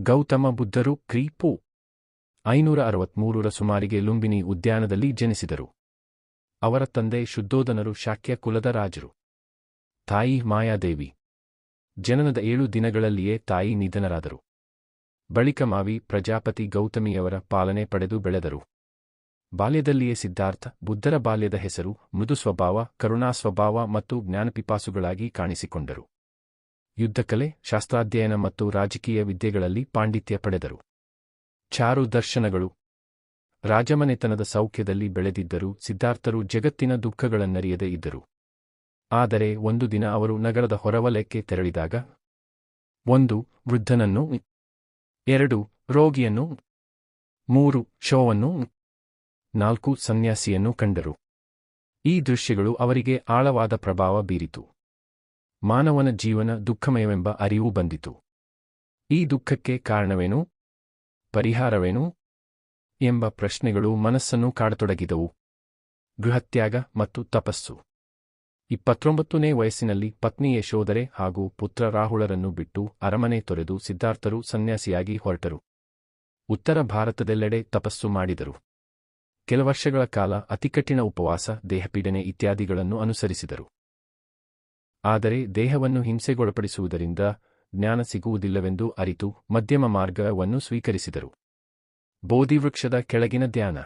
ಗೌತಮ ಬುದ್ಧರು ಕ್ರೀಪು. ಐನೂರ ಅರವತ್ಮೂರರ ಸುಮಾರಿಗೆ ಲುಂಬಿನಿ ಉದ್ಯಾನದಲ್ಲಿ ಜನಿಸಿದರು. ಅವರ ತಂದೆ ಶುದ್ಧೋಧನರು ಶಾಕ್ಯ ಕುಲದ ರಾಜರು. ತಾಯಿ ಮಾಯಾದೇವಿ. ಜನನದ ಏಳು ದಿನಗಳಲ್ಲಿಯೇ ತಾಯಿ ನಿಧನರಾದರು. ಬಳಿಕ ಮಾವಿ ಪ್ರಜಾಪತಿ ಗೌತಮಿಯವರ ಪಾಲನೆ ಪಡೆದು ಬೆಳೆದರು. ಬಾಲ್ಯದಲ್ಲಿಯೇ ಸಿದ್ಧಾರ್ಥ, ಬುದ್ಧರ ಬಾಲ್ಯದ ಹೆಸರು ಮೃದು ಸ್ವಭಾವ ಕರುಣಾ ಸ್ವಭಾವ ಮತ್ತು ಜ್ಞಾನಪಿಪಾಸುಗಳಾಗಿ ಕಾಣಿಸಿಕೊಂಡರು. ಯುದ್ಧಕಲೆ, ಶಾಸ್ತ್ರಾಧ್ಯಯನ ಮತ್ತು ರಾಜಕೀಯ ವಿದ್ಯೆಗಳಲ್ಲಿ ಪಾಂಡಿತ್ಯ ಪಡೆದರು. ಚಾರು ದರ್ಶನಗಳು. ರಾಜಮನೆತನದ ಸೌಖ್ಯದಲ್ಲಿ ಬೆಳೆದಿದ್ದರು ಸಿದ್ಧಾರ್ಥರು ಜಗತ್ತಿನ ದುಃಖಗಳನ್ನರಿಯದೇ ಇದ್ದರು. ಆದರೆ ಒಂದು ದಿನ ಅವರು ನಗರದ ಹೊರವಲಯಕ್ಕೆ ತೆರಳಿದಾಗ, ಒಂದು ವೃದ್ಧನನ್ನು, ಎರಡು ರೋಗಿಯನ್ನು, ಮೂರು ಶವವನ್ನು, ನಾಲ್ಕು ಸನ್ಯಾಸಿಯನ್ನು ಕಂಡರು. ಈ ದೃಶ್ಯಗಳು ಅವರಿಗೆ ಆಳವಾದ ಪ್ರಭಾವ ಬೀರಿತು. ಮಾನವನ ಜೀವನ ದುಃಖಮಯವೆಂಬ ಅರಿವು ಬಂದಿತು. ಈ ದುಃಖಕ್ಕೆ ಕಾರಣವೇನು? ಪರಿಹಾರವೇನು? ಎಂಬ ಪ್ರಶ್ನೆಗಳು ಮನಸ್ಸನ್ನು ಕಾಡತೊಡಗಿದವು. ಗೃಹತ್ಯಾಗ ಮತ್ತು ತಪಸ್ಸು. ಇಪ್ಪತ್ತೊಂಬತ್ತನೇ ವಯಸ್ಸಿನಲ್ಲಿ ಪತ್ನಿ ಯಶೋಧರೆ ಹಾಗೂ ಪುತ್ರ ರಾಹುಳರನ್ನು ಬಿಟ್ಟು ಅರಮನೆ ತೊರೆದು ಸಿದ್ಧಾರ್ಥರು ಸನ್ಯಾಸಿಯಾಗಿ ಹೊರಟರು. ಉತ್ತರ ಭಾರತದೆಲ್ಲೆಡೆ ತಪಸ್ಸು ಮಾಡಿದರು. ಕೆಲ ವರ್ಷಗಳ ಕಾಲ ಅತಿಕಠಿಣ ಉಪವಾಸ, ದೇಹಪೀಡನೆ ಇತ್ಯಾದಿಗಳನ್ನು ಅನುಸರಿಸಿದರು. ಆದರೆ ದೇಹವನ್ನು ಹಿಂಸೆಗೊಳಪಡಿಸುವುದರಿಂದ ಜ್ಞಾನ ಸಿಗುವುದಿಲ್ಲವೆಂದು ಅರಿತು ಮಧ್ಯಮ ಮಾರ್ಗವನ್ನು ಸ್ವೀಕರಿಸಿದರು. ಬೋಧಿವೃಕ್ಷದ ಕೆಳಗಿನ ಧ್ಯಾನ.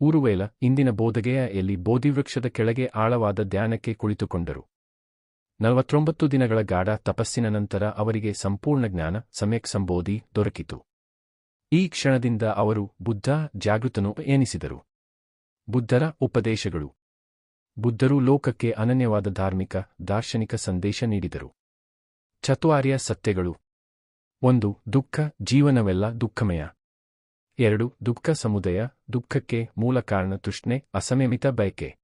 ಊರುವೇಲ ಇಂದಿನ ಬೋಧಗೆಯ ಎಲ್ಲಿ ಬೋಧಿವೃಕ್ಷದ ಕೆಳಗೆ ಆಳವಾದ ಧ್ಯಾನಕ್ಕೆ ಕುಳಿತುಕೊಂಡರು. ನಲವತ್ತೊಂಬತ್ತು ದಿನಗಳ ಗಾಢ ತಪಸ್ಸಿನ ನಂತರ ಅವರಿಗೆ ಸಂಪೂರ್ಣ ಜ್ಞಾನ, ಸಮ್ಯಕ್ ಸಂಬೋಧಿ ದೊರಕಿತು. ಈ ಕ್ಷಣದಿಂದ ಅವರು ಬುದ್ಧ ಜಾಗೃತನು ಎನಿಸಿದರು. ಬುದ್ಧರ ಉಪದೇಶಗಳು. ಬುದ್ಧರು ಲೋಕಕ್ಕೆ ಅನನ್ಯವಾದ ಧಾರ್ಮಿಕ, ದಾರ್ಶನಿಕ ಸಂದೇಶ ನೀಡಿದರು. ಚತುವಾರ್ಯ ಸತ್ಯಗಳು. ಒಂದು, ದುಃಖ, ಜೀವನವೆಲ್ಲ ದುಃಖಮಯ. ಎರಡು, ದುಃಖ ಸಮುದಯ, ದುಃಖಕ್ಕೆ ಮೂಲ ಕಾರಣ ತೃಷ್ಣೆ, ಅಸಮಮಿತ ಬಯಕೆ.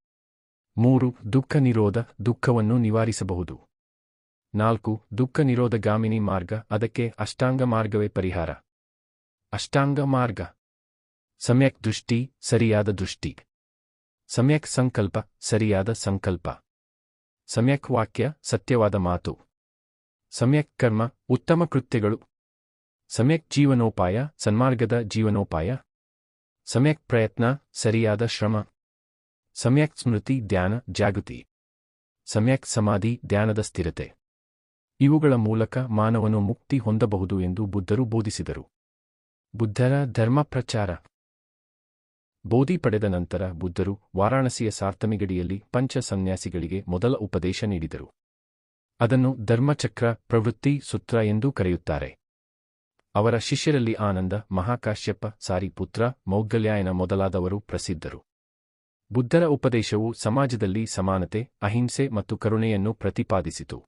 ಮೂರು, ದುಃಖ ನಿರೋಧ, ದುಃಖವನ್ನು ನಿವಾರಿಸಬಹುದು. ನಾಲ್ಕು, ದುಃಖ ನಿರೋಧಗಾಮಿನಿ ಮಾರ್ಗ, ಅದಕ್ಕೆ ಅಷ್ಟಾಂಗ ಮಾರ್ಗವೇ ಪರಿಹಾರ. ಅಷ್ಟಾಂಗ ಮಾರ್ಗ. ಸಮ್ಯಕ್ ದೃಷ್ಟಿ, ಸರಿಯಾದ ದೃಷ್ಟಿ. ಸಮ್ಯಕ್ ಸಂಕಲ್ಪ, ಸರಿಯಾದ ಸಂಕಲ್ಪ. ಸಮ್ಯಕ್ ವಾಕ್ಯ, ಸತ್ಯವಾದ ಮಾತು. ಸಮ್ಯಕ್ ಕರ್ಮ, ಉತ್ತಮ ಕೃತ್ಯಗಳು. ಸಮ್ಯಕ್ ಜೀವನೋಪಾಯ, ಸನ್ಮಾರ್ಗದ ಜೀವನೋಪಾಯ. ಸಮ್ಯಕ್ ಪ್ರಯತ್ನ, ಸರಿಯಾದ ಶ್ರಮ. ಸಮ್ಯಕ್ ಸ್ಮೃತಿ, ಧ್ಯಾನ, ಜಾಗೃತಿ. ಸಮ್ಯಕ್ ಸಮಾಧಿ, ಧ್ಯಾನದ ಸ್ಥಿರತೆ. ಇವುಗಳ ಮೂಲಕ ಮಾನವನು ಮುಕ್ತಿ ಹೊಂದಬಹುದು ಎಂದು ಬುದ್ಧರು ಬೋಧಿಸಿದರು. ಬುದ್ಧರ ಧರ್ಮ ಪ್ರಚಾರ. ಬೋಧಿ ಪಡೆದ ನಂತರ ಬುದ್ಧರು ವಾರಾಣಸಿಯ ಸಾರ್ತಮಿಗಡಿಯಲ್ಲಿ ಪಂಚ ಸನ್ಯಾಸಿಗಳಿಗೆ ಮೊದಲ ಉಪದೇಶ ನೀಡಿದರು. ಅದನ್ನು ಧರ್ಮಚಕ್ರ ಪ್ರವೃತ್ತಿ ಸೂತ್ರ ಎಂದು ಕರೆಯುತ್ತಾರೆ. ಅವರ ಶಿಷ್ಯರಲ್ಲಿ ಆನಂದ, ಮಹಾಕಾಶ್ಯಪ, ಸಾರಿಪುತ್ರ ಮೌಗಲ್ಯಾಯನ ಮೊದಲಾದವರು ಪ್ರಸಿದ್ಧರು. ಬುದ್ಧರ ಉಪದೇಶವು ಸಮಾಜದಲ್ಲಿ ಸಮಾನತೆ, ಅಹಿಂಸೆ ಮತ್ತು ಕರುಣೆಯನ್ನು ಪ್ರತಿಪಾದಿಸಿತು.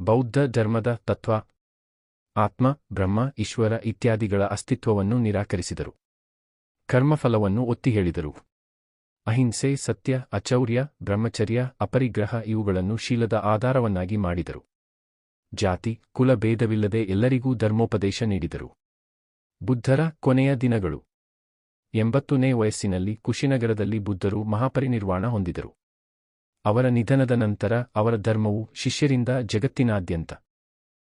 ಬೌದ್ಧ ಧರ್ಮದ ತತ್ವ, ಆತ್ಮ, ಬ್ರಹ್ಮ, ಈಶ್ವರ ಇತ್ಯಾದಿಗಳ ಅಸ್ತಿತ್ವವನ್ನು ನಿರಾಕರಿಸಿದರು. ಕರ್ಮಫಲವನ್ನು ಒತ್ತಿ ಹೇಳಿದರು. ಅಹಿಂಸೆ, ಸತ್ಯ, ಅಚೌರ್ಯ, ಬ್ರಹ್ಮಚರ್ಯ, ಅಪರಿಗ್ರಹ ಇವುಗಳನ್ನು ಶೀಲದ ಆಧಾರವನ್ನಾಗಿ ಮಾಡಿದರು. ಜಾತಿ, ಕುಲ ಭೇದವಿಲ್ಲದೆ ಎಲ್ಲರಿಗೂ ಧರ್ಮೋಪದೇಶ ನೀಡಿದರು. ಬುದ್ಧರ ಕೊನೆಯ ದಿನಗಳು. ಎಂಬತ್ತನೇ ವಯಸ್ಸಿನಲ್ಲಿ ಕುಶಿನಗರದಲ್ಲಿ ಬುದ್ಧರು ಮಹಾಪರಿನಿರ್ವಾಣ ಹೊಂದಿದರು. ಅವರ ನಿಧನದ ನಂತರ ಅವರ ಧರ್ಮವು ಶಿಷ್ಯರಿಂದ ಜಗತ್ತಿನಾದ್ಯಂತ.